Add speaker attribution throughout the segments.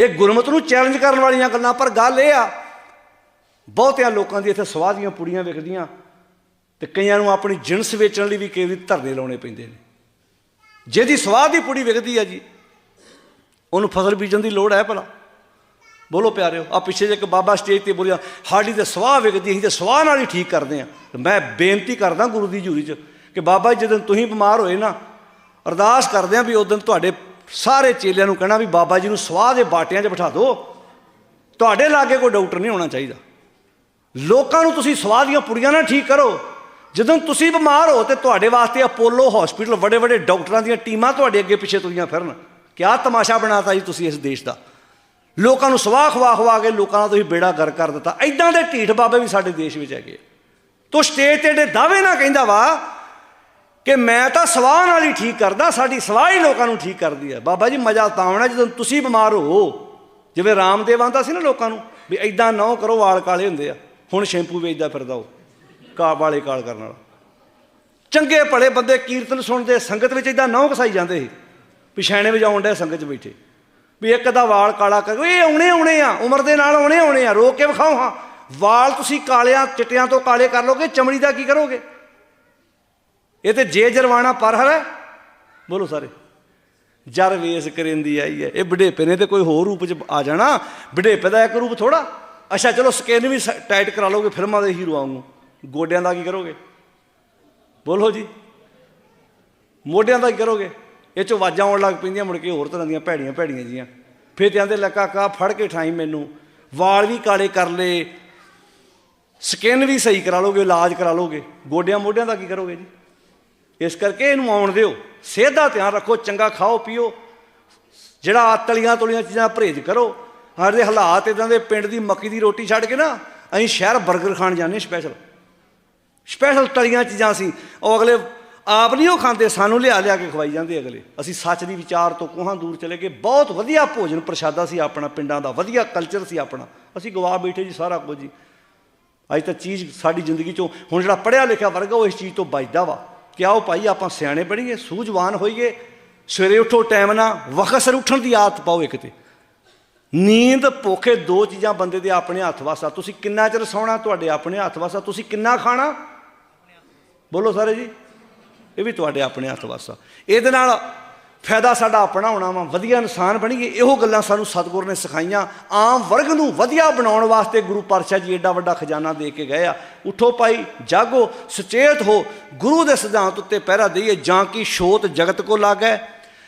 Speaker 1: ਇਹ ਗੁਰਮਤ ਨੂੰ ਚੈਲੰਜ ਕਰਨ ਵਾਲੀਆਂ ਗੱਲਾਂ, ਪਰ ਗੱਲ ਇਹ ਆ, ਬਹੁਤਿਆਂ ਲੋਕਾਂ ਦੀ ਇੱਥੇ ਸਵਾਹ ਦੀਆਂ ਪੁੜੀਆਂ ਵਿਕਦੀਆਂ ਤੇ ਕਈਆਂ ਨੂੰ ਆਪਣੀ ਜਿਣਸ ਵੇਚਣ ਲਈ ਵੀ ਕਈ ਵਾਰੀ ਧਰਨੇ ਲਾਉਣੇ ਪੈਂਦੇ ਨੇ। ਜਿਹਦੀ ਸਵਾਹ ਦੀ ਪੁੜੀ ਵਿਕਦੀ ਆ ਜੀ, ਉਹਨੂੰ ਫਸਲ ਬੀਜਣ ਦੀ ਲੋੜ ਹੈ ਭਲਾ। ਬੋਲੋ ਪਿਆਰਿਓ ਆ ਪਿੱਛੇ ਜੇ ਇੱਕ ਬਾਬਾ ਸਟੇਜ ਤੇ ਬੋਲਿਆ, ਸਾਡੀ ਤੇ ਸਵਾਹ ਵਿਕਦੀ, ਅਸੀਂ ਤੇ ਸਵਾਹ ਨਾਲ ਹੀ ਠੀਕ ਕਰਦੇ ਆ। ਮੈਂ ਬੇਨਤੀ ਕਰਦਾ ਗੁਰੂ ਦੀ ਹਜ਼ੂਰੀ 'ਚ ਕਿ ਬਾਬਾ ਜੀ, ਜਦੋਂ ਤੁਸੀਂ ਬਿਮਾਰ ਹੋਏ ਨਾ, ਅਰਦਾਸ ਕਰਦੇ ਆ ਵੀ ਉਸ ਦਿਨ ਤੁਹਾਡੇ ਸਾਰੇ ਚੇਲਿਆਂ ਨੂੰ ਕਹਿਣਾ ਵੀ ਬਾਬਾ ਜੀ ਨੂੰ ਸਵਾਹ ਦੇ ਬਾਟਿਆਂ 'ਚ ਬਿਠਾ ਦਿਓ। ਤੁਹਾਡੇ ਲਾਗੇ ਕੋਈ ਡਾਕਟਰ ਨਹੀਂ ਹੋਣਾ ਚਾਹੀਦਾ। ਲੋਕਾਂ ਨੂੰ ਤੁਸੀਂ ਸਵਾਹ ਦੀਆਂ ਪੁੜੀਆਂ ਨਾਲ ਠੀਕ ਕਰੋ। ਜਦੋਂ ਤੁਸੀਂ ਬਿਮਾਰ ਹੋ ਤੇ ਤੁਹਾਡੇ ਵਾਸਤੇ ਅਪੋਲੋ ਹਸਪੀਟਲ ਵੱਡੇ ਵੱਡੇ ਡਾਕਟਰਾਂ ਦੀਆਂ ਟੀਮਾਂ ਤੁਹਾਡੇ ਅੱਗੇ ਪਿੱਛੇ ਤੁਰੀਆਂ ਫਿਰਨ। ਕਿਆ ਤਮਾਸ਼ਾ ਬਣਾਤਾ ਜੀ ਤੁਸੀਂ ਇਸ ਦੇਸ਼ ਦਾ। ਲੋਕਾਂ ਨੂੰ ਸਵਾਹ ਖਵਾ ਖਵਾ ਕੇ ਲੋਕਾਂ ਦਾ ਤੁਸੀਂ ਬੇੜਾ ਗਰ ਕਰ ਦਿੱਤਾ। ਐਦਾਂ ਦੇ ਢੀਠ ਬਾਬੇ ਵੀ ਸਾਡੇ ਦੇਸ਼ ਵਿੱਚ ਹੈਗੇ ਤੋ ਸਟੇਜ ਤੇ ਡੇ ਦਾਅਵੇ ਨਾ ਕਹਿੰਦਾ ਵਾ ਕਿ ਮੈਂ ਤਾਂ ਸਵਾਹ ਨਾਲ ਹੀ ਠੀਕ ਕਰਦਾ, ਸਾਡੀ ਸਵਾਹ ਹੀ ਲੋਕਾਂ ਨੂੰ ਠੀਕ ਕਰਦੀ ਹੈ। ਬਾਬਾ ਜੀ, ਮਜ਼ਾ ਤਾਂ ਆਉਣਾ ਜਦੋਂ ਤੁਸੀਂ ਬਿਮਾਰ ਹੋ। ਜਿਵੇਂ ਰਾਮਦੇਵ ਆਂਦਾ ਸੀ ਨਾ ਲੋਕਾਂ ਨੂੰ, ਵੀ ਐਦਾਂ ਨਾ ਕਰੋ, ਵਾਲ ਕਾਲੇ ਹੁੰਦੇ ਆ। ਹੁਣ ਸ਼ੈਂਪੂ ਵੇਚਦਾ ਫਿਰਦਾ ਉਹ, ਕਾ ਵਾਲੇ ਕਾਲ ਕਰਨ ਵਾਲਾ। ਚੰਗੇ ਭਲੇ ਬੰਦੇ ਕੀਰਤਨ ਸੁਣਦੇ, ਸੰਗਤ ਵਿੱਚ ਇਦਾਂ ਨਹੁੰ ਕਸਾਈ ਜਾਂਦੇ ਸੀ। ਪਿਛਾਣੇ ਵਜਾਉਣ ਦੇ ਸੰਗਤ 'ਚ ਬੈਠੇ। ਵੀ ਇੱਕ ਦਾ ਵਾਲ ਕਾਲਾ ਕਰ ਇਹ ਆਉਣੇ ਆਉਣੇ ਆ, ਉਮਰ ਦੇ ਨਾਲ ਆਉਣੇ ਆਉਣੇ ਆ, ਰੋਕ ਕੇ ਵਿਖਾਓ ਹਾਂ। ਵਾਲ ਤੁਸੀਂ ਕਾਲਿਆਂ, ਚਿੱਟਿਆਂ ਤੋਂ ਕਾਲੇ ਕਰ ਲੋਗੇ, ਚਮੜੀ ਦਾ ਕੀ ਕਰੋਗੇ? ਇਹ ਤੇ ਜੇ ਜਰਵਾਣਾ ਪਰ ਹੈ। ਬੋਲੋ ਸਾਰੇ। ਜਰ ਵੇਸ ਕਰਿੰਦੀ ਆਈ ਹੈ। ਇਹ ਬੁਢੇਪੇ ਨੇ ਤੇ ਕੋਈ ਹੋਰ ਰੂਪ ਚ ਆ ਜਾਣਾ। ਬੁਢੇਪੇ ਦਾ ਇੱਕ ਰੂਪ ਥੋੜਾ ਅੱਛਾ, ਚਲੋ ਸਕਿਨ ਵੀ ਸ- ਟਾਈਟ ਕਰਾ ਲੋਗੇ ਫਿਲਮਾਂ ਦੇ ਹੀਰੋ ਵਾਂਗੂ ਗੋਡਿਆਂ ਦਾ ਕੀ ਕਰੋਗੇ? ਬੋਲੋ ਜੀ। ਮੋਢਿਆਂ ਦਾ ਕੀ ਕਰੋਗੇ? ਇਹ 'ਚ ਆਵਾਜ਼ਾਂ ਆਉਣ ਲੱਗ ਪੈਂਦੀਆਂ, ਮੁੜ ਕੇ ਹੋਰ ਤਰ੍ਹਾਂ ਦੀਆਂ ਭੈੜੀਆਂ ਭੈੜੀਆਂ ਜੀਆਂ। ਫਿਰ ਤੇ ਆਂਦੇ ਲੱਕਾ ਕਾ ਫੜ ਕੇ ਠਾਈ ਮੈਨੂੰ। ਵਾਲ ਵੀ ਕਾਲੇ ਕਰ ਲਏ। ਸਕਿਨ ਵੀ ਸਹੀ ਕਰਾ ਲੋਗੇ ਇਲਾਜ ਕਰਾ ਲੋਗੇ ਗੋਡਿਆਂ ਮੋਢਿਆਂ ਦਾ ਕੀ ਕਰੋਗੇ ਜੀ? ਇਸ ਕਰਕੇ ਇਹਨੂੰ ਆਉਣ ਦਿਓ। ਸਿਹਤ ਦਾ ਧਿਆਨ ਰੱਖੋ, ਚੰਗਾ ਖਾਓ, ਪੀਓ। ਜਿਹੜਾ ਤਲੀਆਂ ਤਲੀਆਂ ਚੀਜ਼ਾਂ ਪਰਹੇਜ਼ ਕਰੋ ਸਾਡੇ ਹਾਲਾਤ ਇਦਾਂ ਦੇ ਪਿੰਡ ਦੀ ਮੱਕੀ ਦੀ ਰੋਟੀ ਛੱਡ ਕੇ ਨਾ, ਅਸੀਂ ਸ਼ਹਿਰ 버ਗਰ ਖਾਣ ਜਾਂਦੇ ਸਪੈਸ਼ਲ ਸਪੈਸ਼ਲ ਤਲੀਆਂ ਚੀਜ਼ਾਂ ਸੀ ਉਹ ਅਗਲੇ ਆਪ ਨਹੀਂ ਉਹ ਖਾਂਦੇ, ਸਾਨੂੰ ਲਿਆ ਲਿਆ ਕੇ ਖਵਾਈ ਜਾਂਦੇ ਅਗਲੇ। ਅਸੀਂ ਸੱਚ ਦੀ ਵਿਚਾਰ ਤੋਂ ਕੋਹਾਂ ਦੂਰ ਚਲੇ ਗਏ। ਬਹੁਤ ਵਧੀਆ ਭੋਜਨ ਪ੍ਰਸ਼ਾਦਾ ਸੀ ਆਪਣਾ ਪਿੰਡਾਂ ਦਾ, ਵਧੀਆ ਕਲਚਰ ਸੀ ਆਪਣਾ। ਅਸੀਂ ਗਵਾ ਬੈਠੇ ਜੀ ਸਾਰਾ ਕੁਝ ਜੀ। ਅੱਜ ਤਾਂ ਚੀਜ਼ ਸਾਡੀ ਜ਼ਿੰਦਗੀ ਚੋਂ, ਹੁਣ ਜਿਹੜਾ ਪੜਿਆ ਲਿਖਿਆ ਵਰਗ ਉਹ ਇਸ ਚੀਜ਼ ਤੋਂ ਬਚਦਾ ਵਾ। ਕਿ ਆਓ ਭਾਈ, ਆਪਾਂ ਸਿਆਣੇ ਬਣੀਏ, ਸੂਝਵਾਨ ਹੋਈਏ, ਸਵੇਰੇ ਉੱਠੋ, ਟਾਈਮ ਨਾਲ ਵਕਤ ਸਿਰ ਉੱਠਣ ਦੀ ਆਦਤ ਪਾਓ ਇੱਕ ਤੇ। ਨੀਂਦ ਭੁੱਖੇ ਦੋ ਚੀਜ਼ਾਂ ਬੰਦੇ ਦੇ ਆਪਣੇ ਹੱਥ ਵਾਸਾ। ਤੁਸੀਂ ਕਿੰਨਾ ਚਿਰ ਸੌਣਾ ਤੁਹਾਡੇ ਆਪਣੇ ਹੱਥ ਵਾਸਾ? ਤੁਸੀਂ ਕਿੰਨਾ ਖਾਣਾ? ਬੋਲੋ ਸਾਰੇ ਜੀ, ਇਹ ਵੀ ਤੁਹਾਡੇ ਆਪਣੇ ਹੱਥ ਵਾਸਾ। ਇਹਦੇ ਨਾਲ ਫਾਇਦਾ ਸਾਡਾ ਆਪਣਾ ਹੋਣਾ ਵਾ, ਵਧੀਆ ਇਨਸਾਨ ਬਣੀਏ, ਇਹੋ ਗੱਲਾਂ ਸਾਨੂੰ ਸਤਿਗੁਰ ਨੇ ਸਿਖਾਈਆਂ। ਆਮ ਵਰਗ ਨੂੰ ਵਧੀਆ ਬਣਾਉਣ ਵਾਸਤੇ ਗੁਰੂ ਪਾਤਸ਼ਾਹ ਜੀ ਐਡਾ ਵੱਡਾ ਖਜ਼ਾਨਾ ਦੇ ਕੇ ਗਏ ਆ। ਉਠੋ ਭਾਈ, ਜਾਗੋ, ਸੁਚੇਤ ਹੋ, ਗੁਰੂ ਦੇ ਸਿਧਾਂਤ ਉੱਤੇ ਪਹਿਰਾ ਦਈਏ, ਜਾਂ ਕਿ ਸ਼ੋਤ ਜਗਤ ਕੋ ਲਾਗੈ।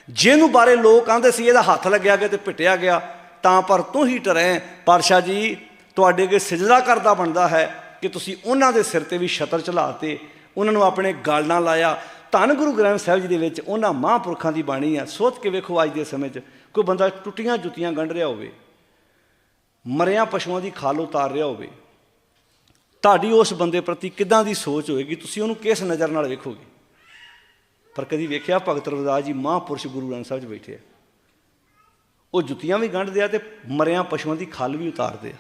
Speaker 1: ਜਿਹਨੂੰ ਬਾਰੇ ਲੋਕ ਆਂਦੇ ਸੀ, ਇਹਦਾ ਹੱਥ ਲੱਗਿਆ ਗਿਆ ਤੇ ਪਿੱਟਿਆ ਗਿਆ, ਤਾਂ ਪਰ ਤੂੰ ਹੀ ਟਰੈ। ਪਾਤਸ਼ਾਹ ਜੀ, ਤੁਹਾਡੇ ਅੱਗੇ ਸਿਜਦਾ ਕਰਦਾ ਬਣਦਾ ਹੈ ਕਿ ਤੁਸੀਂ ਉਹਨਾਂ ਦੇ ਸਿਰ ਤੇ ਵੀ ਛਤਰ ਚਲਾਤੇ ਉਹਨਾਂ ਨੂੰ ਆਪਣੇ ਗਲ ਨਾਲ ਲਾਇਆ। ਧੰਨ ਗੁਰੂ ਗ੍ਰੰਥ ਸਾਹਿਬ ਜੀ ਦੇ ਵਿੱਚ ਉਹਨਾਂ ਮਹਾਂਪੁਰਖਾਂ ਦੀ ਬਾਣੀ ਆ। ਸੋਚ ਕੇ ਵੇਖੋ ਅੱਜ ਦੇ ਸਮੇਂ 'ਚ, ਕੋਈ ਬੰਦਾ ਟੁੱਟੀਆਂ ਜੁੱਤੀਆਂ ਗੰਢ ਰਿਹਾ ਹੋਵੇ, ਮਰਿਆਂ ਪਸ਼ੂਆਂ ਦੀ ਖਾਲ ਉਤਾਰ ਰਿਹਾ ਹੋਵੇ, ਤੁਹਾਡੀ ਉਸ ਬੰਦੇ ਪ੍ਰਤੀ ਕਿੱਦਾਂ ਦੀ ਸੋਚ ਹੋਏਗੀ, ਤੁਸੀਂ ਉਹਨੂੰ ਕਿਸ ਨਜ਼ਰ ਨਾਲ ਵੇਖੋਗੇ? ਪਰ ਕਦੀ ਵੇਖਿਆ ਭਗਤ ਰਵਿਦਾਸ ਜੀ ਮਹਾਂਪੁਰਸ਼ ਗੁਰੂ ਗ੍ਰੰਥ ਸਾਹਿਬ 'ਚ ਬੈਠੇ ਆ। ਉਹ ਜੁੱਤੀਆਂ ਵੀ ਗੰਢਦੇ ਆ ਤੇ ਮਰਿਆਂ ਪਸ਼ੂਆਂ ਦੀ ਖਲ ਵੀ ਉਤਾਰਦੇ ਆ।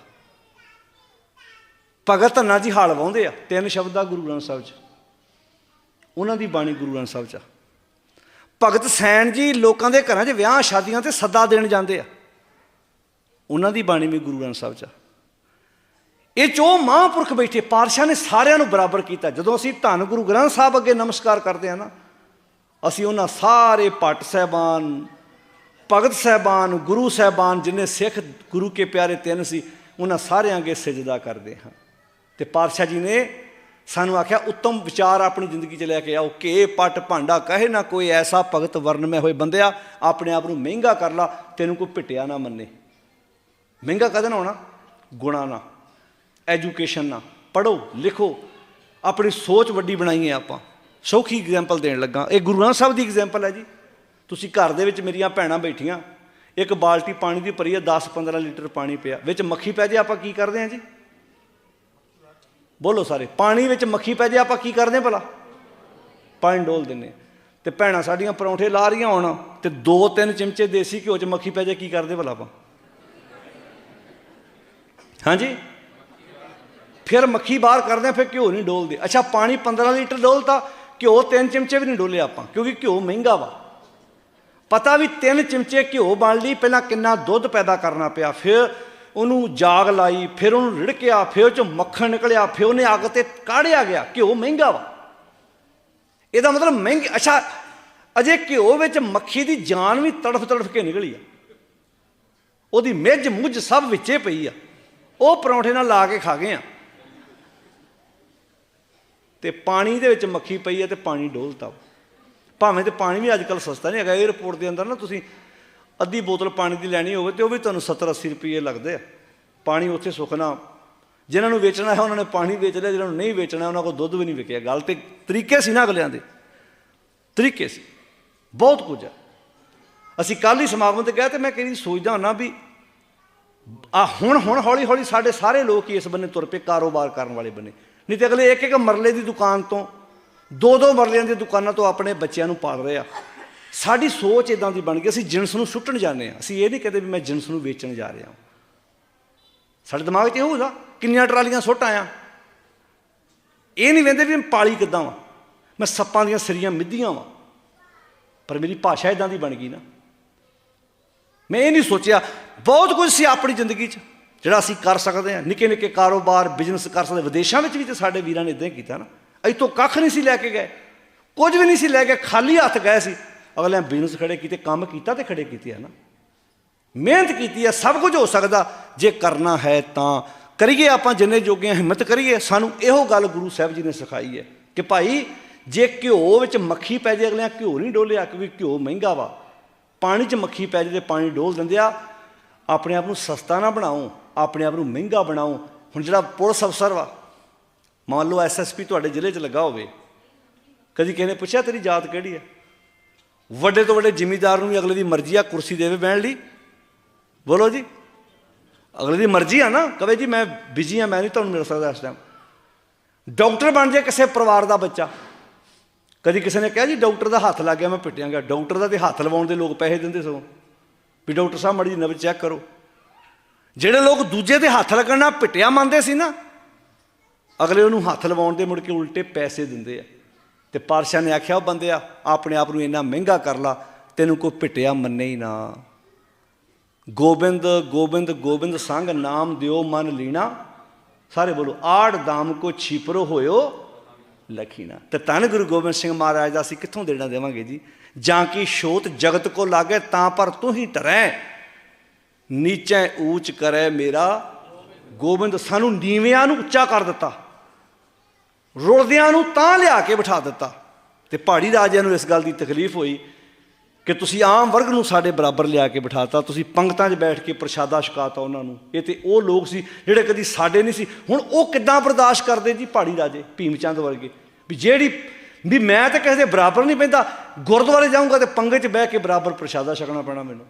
Speaker 1: ਭਗਤ ਧੰਨਾ ਜੀ ਹਾਲ ਵਾਉਂਦੇ ਆ, ਤਿੰਨ ਸ਼ਬਦ ਆ ਗੁਰੂ ਗ੍ਰੰਥ ਸਾਹਿਬ 'ਚ। ਉਹਨਾਂ ਦੀ ਬਾਣੀ ਗੁਰੂ ਗ੍ਰੰਥ ਸਾਹਿਬ 'ਚ ਭਗਤ ਸੈਣ ਜੀ ਲੋਕਾਂ ਦੇ ਘਰਾਂ 'ਚ ਵਿਆਹ ਸ਼ਾਦੀਆਂ ਤੇ ਸੱਦਾ ਦੇਣ ਜਾਂਦੇ ਆ। ਉਹਨਾਂ ਦੀ ਬਾਣੀ ਵੀ ਗੁਰੂ ਗ੍ਰੰਥ ਸਾਹਿਬ 'ਚ ਇਹ ਚੋ ਮਹਾਂਪੁਰਖ ਬੈਠੇ, ਪਾਤਸ਼ਾਹ ਨੇ ਸਾਰਿਆਂ ਨੂੰ ਬਰਾਬਰ ਕੀਤਾ। ਜਦੋਂ ਅਸੀਂ ਧੰਨ ਗੁਰੂ ਗ੍ਰੰਥ ਸਾਹਿਬ ਅੱਗੇ ਨਮਸਕਾਰ ਕਰਦੇ ਆ ਨਾ, ਅਸੀਂ ਉਹਨਾਂ ਸਾਰੇ ਪੱਟ ਸਹਿਬਾਨ, ਭਗਤ ਸਹਿਬਾਨ, ਗੁਰੂ ਸਹਿਬਾਨ, ਜਿਨੇ ਸਿੱਖ ਗੁਰੂ ਕੇ ਪਿਆਰੇ ਤਿੰਨ ਸੀ, ਉਹਨਾਂ ਸਾਰਿਆਂ ਅੱਗੇ ਸਜਦਾ ਕਰਦੇ ਹਾਂ। ਤੇ ਪਾਤਸ਼ਾਹ ਜੀ ਨੇ ਸਾਨੂੰ ਆਖਿਆ, ਉੱਤਮ ਵਿਚਾਰ ਆਪਣੀ ਜ਼ਿੰਦਗੀ 'ਚ ਲੈ ਕੇ ਆਓ। ਕਿ ਪਟ ਭਾਂਡਾ, ਕਹੇ ਨਾ ਕੋਈ ਐਸਾ ਭਗਤ ਵਰਨ ਮੈਂ ਹੋਏ ਬੰਦਿਆ। ਆਪਣੇ ਆਪ ਨੂੰ ਮਹਿੰਗਾ ਕਰ ਲਾ, ਤੈਨੂੰ ਕੋਈ ਪਿੱਟਿਆ ਨਾ ਮੰਨੇ। ਮਹਿੰਗਾ ਕਦੇ ਨਾ ਹੋਣਾ? ਗੁਣਾ ਨਾ ਐਜੂਕੇਸ਼ਨ ਨਾ ਪੜੋ ਲਿਖੋ। ਆਪਣੀ ਸੋਚ ਵੱਡੀ ਬਣਾਈਏ ਆਪਾਂ। ਸੌਖੀ ਐਗਜ਼ਾਮਪਲ ਦੇਣ ਲੱਗਾ। ਇਹ ਗੁਰੂ ਗ੍ਰੰਥ ਸਾਹਿਬ ਦੀ ਐਗਜ਼ਾਮਪਲ ਹੈ ਜੀ। ਤੁਸੀਂ ਘਰ ਦੇ ਵਿੱਚ ਮੇਰੀਆਂ ਭੈਣਾਂ ਬੈਠੀਆਂ। ਇੱਕ ਬਾਲਟੀ ਪਾਣੀ ਦੀ ਭਰੀ ਹੈ 10-15 ਲੀਟਰ ਪਾਣੀ ਪਿਆ। ਵਿੱਚ ਮੱਖੀ ਪੈ ਜੇ, ਆਪਾਂ ਕੀ ਕਰਦੇ ਹਾਂ ਜੀ? ਬੋਲੋ ਸਾਰੇ, ਪਾਣੀ ਵਿੱਚ ਮੱਖੀ ਪੈ ਜੇ, ਆਪਾਂ ਕੀ ਕਰਦੇ ਹਾਂ ਭਲਾ? ਪਾਣੀ ਡੋਲ ਦਿੰਨੇ ਹਾਂ। ਤੇ ਭੈਣਾਂ, ਸਾਡੀਆਂ ਪਰੌਂਠੇ ਲਾ ਰਹੀਆਂ ਹੋਣ ਤੇ ਦੋ ਤਿੰਨ ਚਮਚੇ ਦੇਸੀ ਘਿਓ 'ਚ ਮੱਖੀ ਪੈ ਜੇ, ਕੀ ਕਰਦੇ ਭਲਾ ਆਪਾਂ? ਹਾਂਜੀ? ਫਿਰ ਮੱਖੀ ਬਾਹਰ ਕਰਦੇ ਆ ਫਿਰ ਘਿਓ ਨਹੀਂ ਡੋਲਦੇ। ਅੱਛਾ, ਪਾਣੀ 15 ਲੀਟਰ ਡੋਲਤਾ, ਘਿਓ ਤਿੰਨ ਚਮਚੇ ਵੀ ਨਹੀਂ ਡੋਲੇ ਆਪਾਂ, ਕਿਉਂਕਿ ਘਿਓ ਮਹਿੰਗਾ ਵਾ। ਪਤਾ ਵੀ ਤਿੰਨ ਚਮਚੇ ਘਿਓ ਬਣ ਲਈ, ਪਹਿਲਾਂ ਕਿੰਨਾ ਦੁੱਧ ਪੈਦਾ ਕਰਨਾ ਪਿਆ, ਫਿਰ ਉਹਨੂੰ ਜਾਗ ਲਾਈ, ਫਿਰ ਉਹਨੂੰ ਰਿੜਕਿਆ, ਫਿਰ ਉਹ 'ਚੋਂ ਮੱਖਣ ਨਿਕਲਿਆ, ਫਿਰ ਉਹਨੇ ਅੱਗ ਤੇ ਕਾੜਿਆ ਗਿਆ। ਘਿਓ ਮਹਿੰਗਾ ਵਾ। ਇਹਦਾ ਮਤਲਬ ਮਹਿੰਗੀ, ਅੱਛਾ, ਅਜੇ ਘਿਓ ਵਿੱਚ ਮੱਖੀ ਦੀ ਜਾਨ ਵੀ ਤੜਫ ਤੜਫ ਕੇ ਨਿਕਲੀ ਆ। ਉਹਦੀ ਮਿੱਝ ਮੁੱਝ ਸਭ ਵਿੱਚੇ ਪਈ ਆ। ਉਹ ਪਰੌਂਠੇ ਨਾਲ ਲਾ ਕੇ ਖਾ ਗਏ ਆ। ਤੇ ਪਾਣੀ ਦੇ ਵਿੱਚ ਮੱਖੀ ਪਈ ਆ ਤੇ ਪਾਣੀ ਡੋਲਤਾ ਭਾਵੇਂ ਤੇ ਪਾਣੀ ਵੀ ਅੱਜ ਕੱਲ ਸਸਤਾ ਨਹੀਂ ਹੈਗਾ 에어ਪੋਰਟ ਦੇ ਅੰਦਰ ਨਾ ਤੁਸੀਂ ਅੱਧੀ ਬੋਤਲ ਪਾਣੀ ਦੀ ਲੈਣੀ ਹੋਵੇ ਤੇ ਉਹ ਵੀ ਤੁਹਾਨੂੰ 70 80 ਰੁਪਏ ਲੱਗਦੇ ਆ। ਪਾਣੀ ਉੱਥੇ ਸੁੱਕਣਾ ਜਿਨ੍ਹਾਂ ਨੂੰ ਵੇਚਣਾ ਹੈ, ਉਹਨਾਂ ਨੇ ਪਾਣੀ ਵੇਚ ਲਿਆ ਜਿਹਨਾਂ ਨੂੰ ਨਹੀਂ ਵੇਚਣਾ, ਉਹਨਾਂ ਕੋਲ ਦੁੱਧ ਵੀ ਨਹੀਂ ਵਿਕਿਆ। ਗੱਲ ਤੇ ਤਰੀਕੇ ਸੀ ਨਾ ਅਗਲਿਆਂ ਦੇ। ਤਰੀਕੇ ਸੀ। ਬਹੁਤ ਕੁਝ ਹੈ ਅਸੀਂ ਕੱਲ ਹੀ ਸਮਾਗਮ ਤੇ ਗਏ ਤੇ ਮੈਂ ਕਈ ਸੋਚਦਾ ਹੁੰਨਾ ਵੀ ਆ ਹੁਣ ਹੁਣ ਹੌਲੀ ਹੌਲੀ ਸਾਡੇ ਸਾਰੇ ਲੋਕ ਹੀ ਇਸ ਬੰਨੇ ਤੁਰ ਪਏ, ਕਾਰੋਬਾਰ ਕਰਨ ਵਾਲੇ ਬੰਨੇ। ਨਹੀਂ ਤੇ ਅਗਲੇ ਇੱਕ ਇੱਕ ਮਰਲੇ ਦੀ ਦੁਕਾਨ ਤੋਂ ਦੋ ਦੋ ਮਰਲਿਆਂ ਦੀ ਦੁਕਾਨਾਂ ਤੋਂ ਆਪਣੇ ਬੱਚਿਆਂ ਨੂੰ ਪਾਲ ਰਹੇ ਆ। ਸਾਡੀ ਸੋਚ ਇਦਾਂ ਦੀ ਬਣ ਗਈ, ਅਸੀਂ ਜਿੰਸ ਨੂੰ ਸੁੱਟਣ ਜਾਂਦੇ ਆ ਅਸੀਂ ਇਹ ਨਹੀਂ ਕਹਦੇ ਵੀ ਮੈਂ ਜਿੰਸ ਨੂੰ ਵੇਚਣ ਜਾ ਰਿਹਾ ਹਾਂ। ਸਾਡੇ ਦਿਮਾਗ 'ਚ ਇਹ ਹੋਊਗਾ, ਕਿੰਨੀਆਂ ਟਰਾਲੀਆਂ ਸੁੱਟ ਆਇਆ। ਇਹ ਨਹੀਂ ਵੇਂਦੇ ਵੀ ਮੈਂ ਪਾਲੀ ਕਿੱਦਾਂ ਵਾਂ। ਮੈਂ ਸੱਪਾਂ ਦੀਆਂ ਸਰੀਆਂ ਮਿੱਧੀਆਂ ਵਾਂ। ਪਰ ਮੇਰੀ ਭਾਸ਼ਾ ਇਦਾਂ ਦੀ ਬਣ ਗਈ ਨਾ। ਮੈਂ ਇਹ ਨਹੀਂ ਸੋਚਿਆ, ਬਹੁਤ ਕੁਝ ਸੀ ਆਪਣੀ ਜ਼ਿੰਦਗੀ 'ਚ, ਜਿਹੜਾ ਅਸੀਂ ਕਰ ਸਕਦੇ ਹਾਂ। ਨਿੱਕੇ ਨਿੱਕੇ ਕਾਰੋਬਾਰ, ਬਿਜ਼ਨਸ ਕਰ ਸਕਦੇ ਵਿਦੇਸ਼ਾਂ ਵਿੱਚ ਵੀ ਤੇ ਸਾਡੇ ਵੀਰਾਂ ਨੇ ਇਦਾਂ ਹੀ ਕੀਤਾ ਨਾ। ਇੱਥੋਂ ਕੱਖ ਨਹੀਂ ਸੀ ਲੈ ਕੇ ਗਏ। ਕੁਝ ਵੀ ਨਹੀਂ ਸੀ ਲੈ ਕੇ, ਖਾਲੀ ਹੱਥ ਗਏ ਸੀ। ਅਗਲਿਆਂ ਬਿਜ਼ਨਸ ਖੜੇ ਕੀਤੇ, ਕੰਮ ਕੀਤਾ ਤੇ ਖੜੇ ਕੀਤੇ ਆ ਨਾ। ਮਿਹਨਤ ਕੀਤੀ ਹੈ ਸਭ ਕੁਝ ਹੋ ਸਕਦਾ। ਜੇ ਕਰਨਾ ਹੈ ਤਾਂ ਕਰੀਏ ਆਪਾਂ, ਜਿੰਨੇ ਜੋਗੇ ਹਿੰਮਤ ਕਰੀਏ। ਸਾਨੂੰ ਇਹੋ ਗੱਲ ਗੁਰੂ ਸਾਹਿਬ ਜੀ ਨੇ ਸਿਖਾਈ ਹੈ ਕਿ ਭਾਈ, ਜੇ ਘਿਓ ਵਿੱਚ ਮੱਖੀ ਪੈ ਜੇ, ਅਗਲਿਆਂ ਘਿਓ ਨਹੀਂ ਡੋਲਿਆ ਕਿਉਂਕਿ ਘਿਓ ਮਹਿੰਗਾ ਵਾ। ਪਾਣੀ 'ਚ ਮੱਖੀ ਪੈ ਜੇ ਤੇ ਪਾਣੀ ਡੋਲ ਦਿੰਦੇ ਆ। ਆਪਣੇ ਆਪ ਨੂੰ ਸਸਤਾ ਨਾ ਬਣਾਓ, ਆਪਣੇ ਆਪ ਨੂੰ ਮਹਿੰਗਾ ਬਣਾਓ। ਹੁਣ ਜਿਹੜਾ ਪੁਲਿਸ ਅਫਸਰ ਵਾ, ਮੰਨ ਲਓ ਐਸਐਸਪੀ ਤੁਹਾਡੇ ਜ਼ਿਲ੍ਹੇ 'ਚ ਲੱਗਾ ਹੋਵੇ, ਕਦੀ ਕਿਸੇ ਨੇ ਪੁੱਛਿਆ ਤੇਰੀ ਜਾਤ ਕਿਹੜੀ ਹੈ? ਵੱਡੇ ਤੋਂ ਵੱਡੇ ਜ਼ਿਮੀਦਾਰ ਨੂੰ ਵੀ ਅਗਲੇ ਦੀ ਮਰਜ਼ੀ ਆ, ਕੁਰਸੀ ਦੇਵੇ ਬਹਿਣ ਲਈ। ਬੋਲੋ ਜੀ। ਅਗਲੇ ਦੀ ਮਰਜ਼ੀ ਆ ਨਾ। ਕਵੇ ਜੀ, ਮੈਂ ਬਿਜ਼ੀ ਆ, ਮੈਂ ਨਹੀਂ ਤੁਹਾਨੂੰ ਮਿਲ ਸਕਦਾ ਇਸ ਟਾਈਮ ਡਾਕਟਰ ਬਣ ਜਾਏ ਕਿਸੇ ਪਰਿਵਾਰ ਦਾ ਬੱਚਾ। ਕਦੀ ਕਿਸੇ ਨੇ ਕਿਹਾ ਜੀ, ਡਾਕਟਰ ਦਾ ਹੱਥ ਲੱਗ ਗਿਆ, ਮੈਂ ਪਿੱਟਿਆ ਗਿਆ। ਡਾਕਟਰ ਦਾ ਤੇ ਹੱਥ ਲਵਾਉਣ ਦੇ ਲੋਕ ਪੈਸੇ ਦਿੰਦੇ ਸਗੋਂ। ਵੀ ਡਾਕਟਰ ਸਾਹਿਬ, ਮੜੀ ਨਬਜ਼ ਚੈੱਕ ਕਰੋ। ਜਿਹੜੇ ਲੋਕ ਦੂਜੇ ਦੇ ਹੱਥ ਲੱਗਣ ਨਾਲ ਪਿੱਟਿਆ ਮੰਨਦੇ ਸੀ ਨਾ, ਅਗਲੇ ਉਹਨੂੰ ਹੱਥ ਲਵਾਉਣ ਦੇ ਮੁੜ ਕੇ ਉਲਟੇ ਪੈਸੇ ਦਿੰਦੇ ਆ। ਤੇ ਪਾਤਸ਼ਾਹ ਨੇ ਆਖਿਆ, ਉਹ ਬੰਦਿਆ, ਆਪਣੇ ਆਪ ਨੂੰ ਇੰਨਾ ਮਹਿੰਗਾ ਕਰ ਲਾ, ਤੈਨੂੰ ਕੋਈ ਪਿੱਟਿਆ ਮੰਨੇ ਹੀ ਨਾ। ਗੋਬਿੰਦ ਗੋਬਿੰਦ ਗੋਬਿੰਦ ਸੰਗ ਨਾਮ ਦਿਓ ਮਨ ਲੀਣਾ। ਸਾਰੇ ਬੋਲੋ, ਆੜ ਦਾਮ ਕੋ ਛੀਪਰੋ ਹੋਇਓ ਲਖੀਣਾ। ਤੇ ਤਨ ਗੁਰੂ ਗੋਬਿੰਦ ਸਿੰਘ ਮਹਾਰਾਜ ਦਾ ਅਸੀਂ ਕਿੱਥੋਂ ਦੇਣਾ ਦੇਵਾਂਗੇ ਜੀ? ਜਾਂ ਕਿ ਸ਼ੋਤ ਜਗਤ ਕੋ ਲਾਗੇ, ਤਾਂ ਪਰ ਤੂੰ ਹੀ ਟਰੈ। ਨੀਚੇ ਊਚ ਕਰੈ ਮੇਰਾ। ਗੋਬਿੰਦ ਸਾਨੂੰ ਨੀਵਿਆਂ ਨੂੰ ਉੱਚਾ ਕਰ ਦਿੱਤਾ। ਰੁਲਦਿਆਂ ਨੂੰ ਤਾਂ ਲਿਆ ਕੇ ਬਿਠਾ ਦਿੱਤਾ। ਤੇ ਪਹਾੜੀ ਰਾਜਿਆਂ ਨੂੰ ਇਸ ਗੱਲ ਦੀ ਤਕਲੀਫ ਹੋਈ ਕਿ ਤੁਸੀਂ ਆਮ ਵਰਗ ਨੂੰ ਸਾਡੇ ਬਰਾਬਰ ਲਿਆ ਕੇ ਬਿਠਾਤਾ, ਤੁਸੀਂ ਪੰਗਤਾਂ 'ਚ ਬੈਠ ਕੇ ਪ੍ਰਸ਼ਾਦਾ ਛਕਾਤਾ ਉਹਨਾਂ ਨੂੰ। ਇਹ ਤੇ ਉਹ ਲੋਕ ਸੀ ਜਿਹੜੇ ਕਦੀ ਸਾਡੇ ਨਹੀਂ ਸੀ। ਹੁਣ ਉਹ ਕਿੱਦਾਂ ਬਰਦਾਸ਼ਤ ਕਰਦੇ ਜੀ ਪਹਾੜੀ ਰਾਜੇ, ਭੀਮ ਚੰਦ ਵਰਗੇ? ਵੀ ਜਿਹੜੀ, ਵੀ ਮੈਂ ਤਾਂ ਕਿਸੇ ਦੇ ਬਰਾਬਰ ਨਹੀਂ ਪੈਂਦਾ, ਗੁਰਦੁਆਰੇ ਜਾਊਂਗਾ ਤੇ ਪੰਗੇ 'ਚ ਬਹਿ ਕੇ ਬਰਾਬਰ ਪ੍ਰਸ਼ਾਦਾ ਛਕਣਾ ਪੈਣਾ ਮੈਨੂੰ।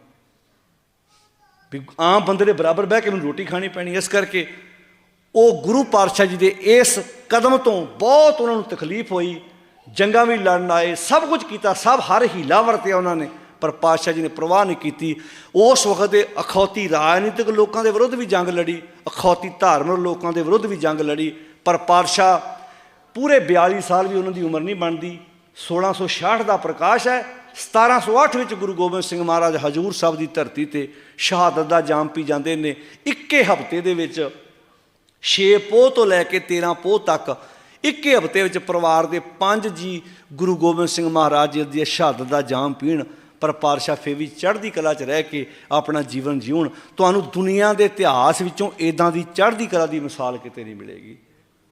Speaker 1: ਵੀ ਆਮ ਬੰਦੇ ਦੇ ਬਰਾਬਰ ਬਹਿ ਕੇ ਮੈਨੂੰ ਰੋਟੀ ਖਾਣੀ ਪੈਣੀ। ਇਸ ਕਰਕੇ ਉਹ ਗੁਰੂ ਪਾਤਸ਼ਾਹ ਜੀ ਦੇ ਇਸ ਕਦਮ ਤੋਂ ਬਹੁਤ ਉਹਨਾਂ ਨੂੰ ਤਕਲੀਫ ਹੋਈ, ਜੰਗਾਂ ਵੀ ਲੜਨ ਆਏ, ਸਭ ਕੁਝ ਕੀਤਾ, ਸਭ ਹਰ ਹੀਲਾ ਵਰਤਿਆ ਉਹਨਾਂ ਨੇ, ਪਰ ਪਾਤਸ਼ਾਹ ਜੀ ਨੇ ਪ੍ਰਵਾਹ ਨਹੀਂ ਕੀਤੀ। ਉਸ ਵਕਤ ਦੇ ਅਖੌਤੀ ਰਾਜਨੀਤਿਕ ਲੋਕਾਂ ਦੇ ਵਿਰੁੱਧ ਵੀ ਜੰਗ ਲੜੀ, ਅਖੌਤੀ ਧਾਰਮਿਕ ਲੋਕਾਂ ਦੇ ਵਿਰੁੱਧ ਵੀ ਜੰਗ ਲੜੀ, ਪਰ ਪਾਤਸ਼ਾਹ ਪੂਰੇ 42 ਸਾਲ ਵੀ ਉਹਨਾਂ ਦੀ ਉਮਰ ਨਹੀਂ ਬਣਦੀ। 1666 ਦਾ ਪ੍ਰਕਾਸ਼ ਹੈ 1708 ਵਿੱਚ ਗੁਰੂ ਗੋਬਿੰਦ ਸਿੰਘ ਮਹਾਰਾਜ ਹਜੂਰ ਸਾਹਿਬ ਦੀ ਧਰਤੀ ਤੇ ਸ਼ਹਾਦਤ ਦਾ ਜਾਮ ਪੀ ਜਾਂਦੇ ਨੇ। ਇੱਕੇ ਹਫ਼ਤੇ ਦੇ ਵਿੱਚ 6 ਪੋਹ ਤੋਂ ਲੈ ਕੇ 13 ਪੋਹ ਤੱਕ ਇੱਕੇ ਹਫ਼ਤੇ ਵਿੱਚ ਪਰਿਵਾਰ ਦੇ ਪੰਜ ਜੀ ਗੁਰੂ ਗੋਬਿੰਦ ਸਿੰਘ ਮਹਾਰਾਜ ਜੀ ਦੀ ਸ਼ਹਾਦਤ ਦਾ ਜਾਮ ਪੀਣ, ਪਰ ਪਾਰਸ਼ਾ ਫੇ ਵੀ ਚੜ੍ਹਦੀ ਕਲਾ 'ਚ ਰਹਿ ਕੇ ਆਪਣਾ ਜੀਵਨ ਜਿਉਣ। ਤੁਹਾਨੂੰ ਦੁਨੀਆ ਦੇ ਇਤਿਹਾਸ ਵਿੱਚੋਂ ਇਦਾਂ ਦੀ ਚੜ੍ਹਦੀ ਕਲਾ ਦੀ ਮਿਸਾਲ ਕਿਤੇ ਨਹੀਂ ਮਿਲੇਗੀ।